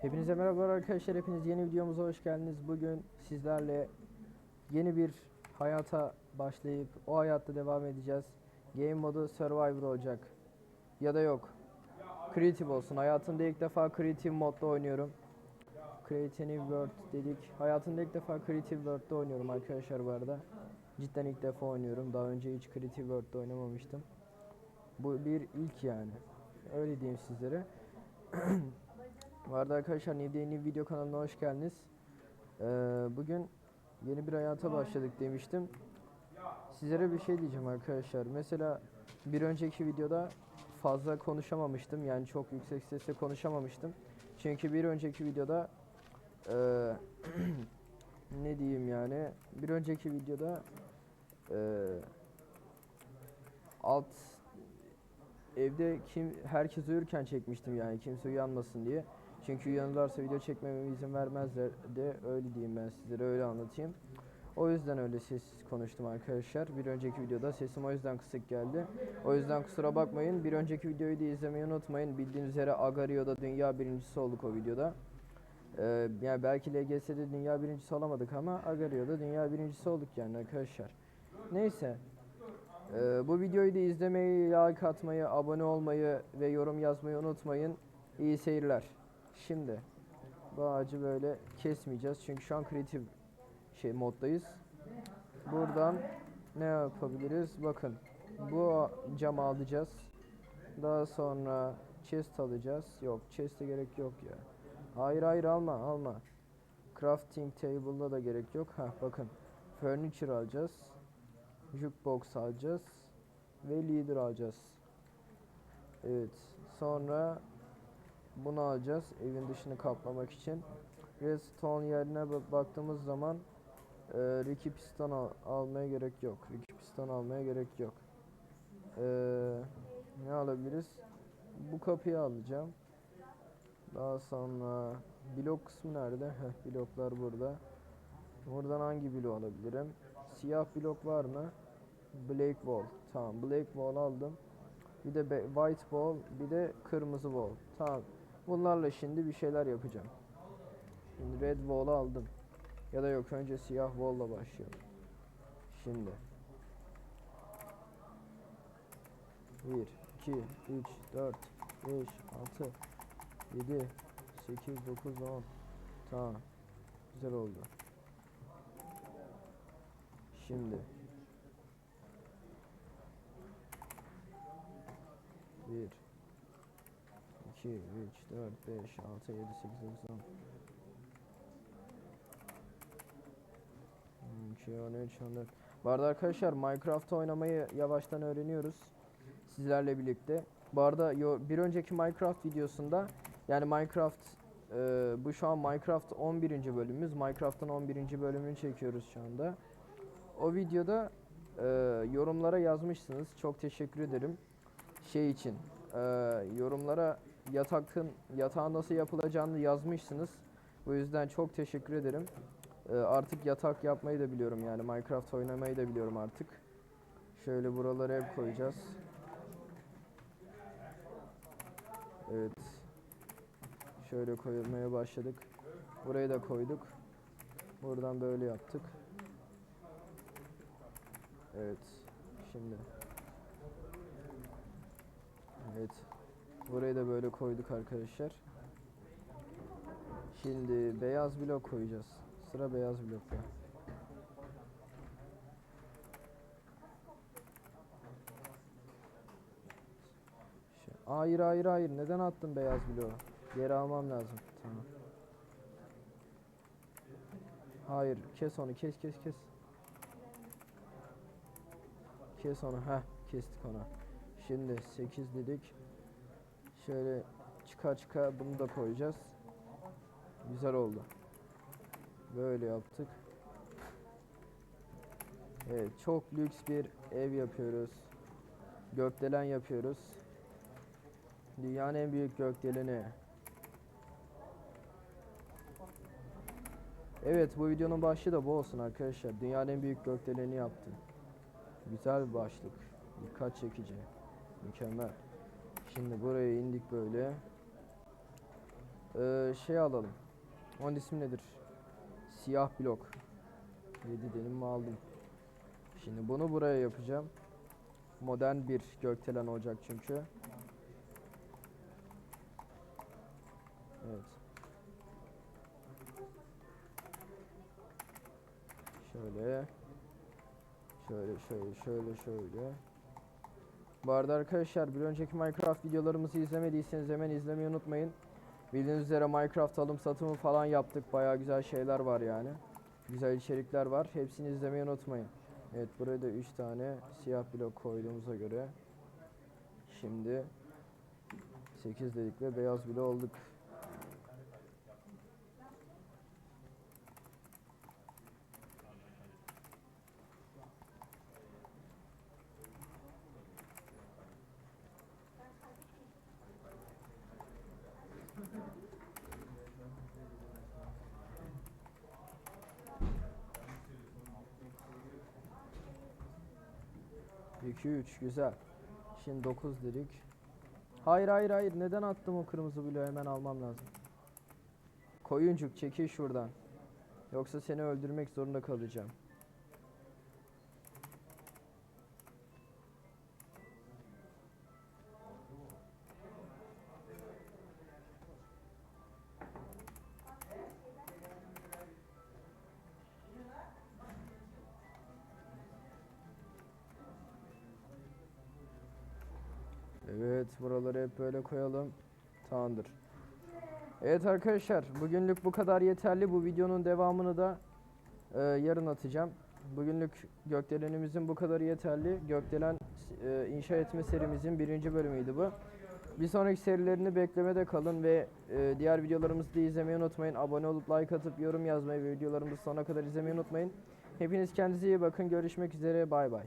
Hepinize merhaba arkadaşlar. Hepiniz yeni videomuza hoş geldiniz. Bugün sizlerle yeni bir hayata başlayıp o hayatta devam edeceğiz. Game modu Survivor olacak. Ya da yok. Creative olsun. Hayatımda ilk defa Creative modda oynuyorum. Creative World dedik. Hayatımda ilk defa Creative World'da oynuyorum arkadaşlar bu arada. Cidden ilk defa oynuyorum. Daha önce hiç Creative World'da oynamamıştım. Bu bir ilk yani. Öyle diyeyim sizlere. Bu arkadaşlar New Day Video kanalına hoş geldiniz. Ee, bugün yeni bir hayata başladık demiştim. Sizlere bir şey diyeceğim arkadaşlar. Mesela bir önceki videoda fazla konuşamamıştım. Yani çok yüksek sesle konuşamamıştım. Çünkü bir önceki videoda eee, ne diyeyim yani bir önceki videoda eee, alt evde kim herkes uyurken çekmiştim yani kimse uyanmasın diye. Çünkü uyanırlarsa video çekmeme izin vermezler de öyle diyeyim ben sizlere öyle anlatayım. O yüzden öyle sessiz konuştum arkadaşlar. Bir önceki videoda sesim o yüzden kısık geldi. O yüzden kusura bakmayın. Bir önceki videoyu da izlemeyi unutmayın. Bildiğiniz üzere Agario'da dünya birincisi olduk o videoda. Ee, yani belki LGS'de dünya birincisi olamadık ama Agario'da dünya birincisi olduk yani arkadaşlar. Neyse. Ee, bu videoyu da izlemeyi, like atmayı, abone olmayı ve yorum yazmayı unutmayın. İyi seyirler. Şimdi bu ağacı böyle kesmeyeceğiz çünkü şu an kreatif şey moddayız. Buradan ne yapabiliriz? Bakın bu camı alacağız. Daha sonra chest alacağız. Yok chest'e gerek yok ya. Hayır hayır alma alma. Crafting table'da da gerek yok. Ha bakın. Furniture alacağız. Jukebox alacağız. Ve leader alacağız. Evet. Sonra bunu alacağız evin dışını kaplamak için. Redstone yerine ba- baktığımız zaman e, Ricky piston al- almaya gerek yok. Ricky piston almaya gerek yok. E, ne alabiliriz? Bu kapıyı alacağım. Daha sonra blok kısmı nerede? Heh, bloklar burada. Buradan hangi bloğu alabilirim? Siyah blok var mı? Black wall. Tamam, black wall aldım. Bir de white wall, bir de kırmızı wall. Tamam. Bunlarla şimdi bir şeyler yapacağım. Şimdi red wall'u aldım. Ya da yok önce siyah wall'la başlayalım. Şimdi. 1, 2, 3, 4, 5, 6, 7, 8, 9, 10. Tamam. Güzel oldu. Şimdi. 1 2 3 4 5 6 7 8 9 10 12 13 14 Bu arada arkadaşlar Minecraft oynamayı yavaştan öğreniyoruz sizlerle birlikte. Bu arada bir önceki Minecraft videosunda yani Minecraft e, bu şu an Minecraft 11. bölümümüz. Minecraft'ın 11. bölümünü çekiyoruz şu anda. O videoda e, yorumlara yazmışsınız. Çok teşekkür ederim. Şey için e, yorumlara yatakın yatağın nasıl yapılacağını yazmışsınız. Bu yüzden çok teşekkür ederim. E, artık yatak yapmayı da biliyorum yani Minecraft oynamayı da biliyorum artık. Şöyle buraları hep koyacağız. Evet. Şöyle koymaya başladık. Burayı da koyduk. Buradan böyle yaptık. Evet. Şimdi. Evet. Burayı da böyle koyduk arkadaşlar. Şimdi beyaz blok koyacağız. Sıra beyaz blokta. Şu- Hayır hayır hayır. Neden attın beyaz bloğu? Geri almam lazım. Tamam. Hayır. Kes onu. Kes kes kes. Kes onu. Heh. Kestik onu. Şimdi 8 dedik. Şöyle çıka çıka bunu da koyacağız. Güzel oldu. Böyle yaptık. Evet, çok lüks bir ev yapıyoruz. Gökdelen yapıyoruz. Dünyanın en büyük gökdeleni. Evet, bu videonun başlığı da bu olsun arkadaşlar. Dünyanın en büyük gökdeleni yaptım. Güzel bir başlık. Dikkat çekici. Mükemmel. Şimdi buraya indik böyle. Ee, şey alalım. Onun ismi nedir? Siyah blok. 7 dilim mi aldım? Şimdi bunu buraya yapacağım. Modern bir gökdelen olacak çünkü. Evet. Şöyle. Şöyle şöyle şöyle şöyle. Bu arada arkadaşlar bir önceki Minecraft videolarımızı izlemediyseniz hemen izlemeyi unutmayın. Bildiğiniz üzere Minecraft alım satımı falan yaptık. Bayağı güzel şeyler var yani. Güzel içerikler var. Hepsini izlemeyi unutmayın. Evet buraya da 3 tane siyah blok koyduğumuza göre şimdi 8 dedik ve beyaz bile olduk. İki üç güzel. Şimdi 9 dedik. Hayır hayır hayır neden attım o kırmızı bloğu hemen almam lazım. Koyuncuk çekil şuradan. Yoksa seni öldürmek zorunda kalacağım. Evet buraları hep böyle koyalım. Tamamdır. Evet arkadaşlar bugünlük bu kadar yeterli. Bu videonun devamını da e, yarın atacağım. Bugünlük gökdelenimizin bu kadar yeterli. Gökdelen e, inşa etme serimizin birinci bölümüydü bu. Bir sonraki serilerini beklemede kalın ve e, diğer videolarımızı da izlemeyi unutmayın. Abone olup like atıp yorum yazmayı ve videolarımızı sonuna kadar izlemeyi unutmayın. Hepiniz kendinize iyi bakın. Görüşmek üzere. Bay bay.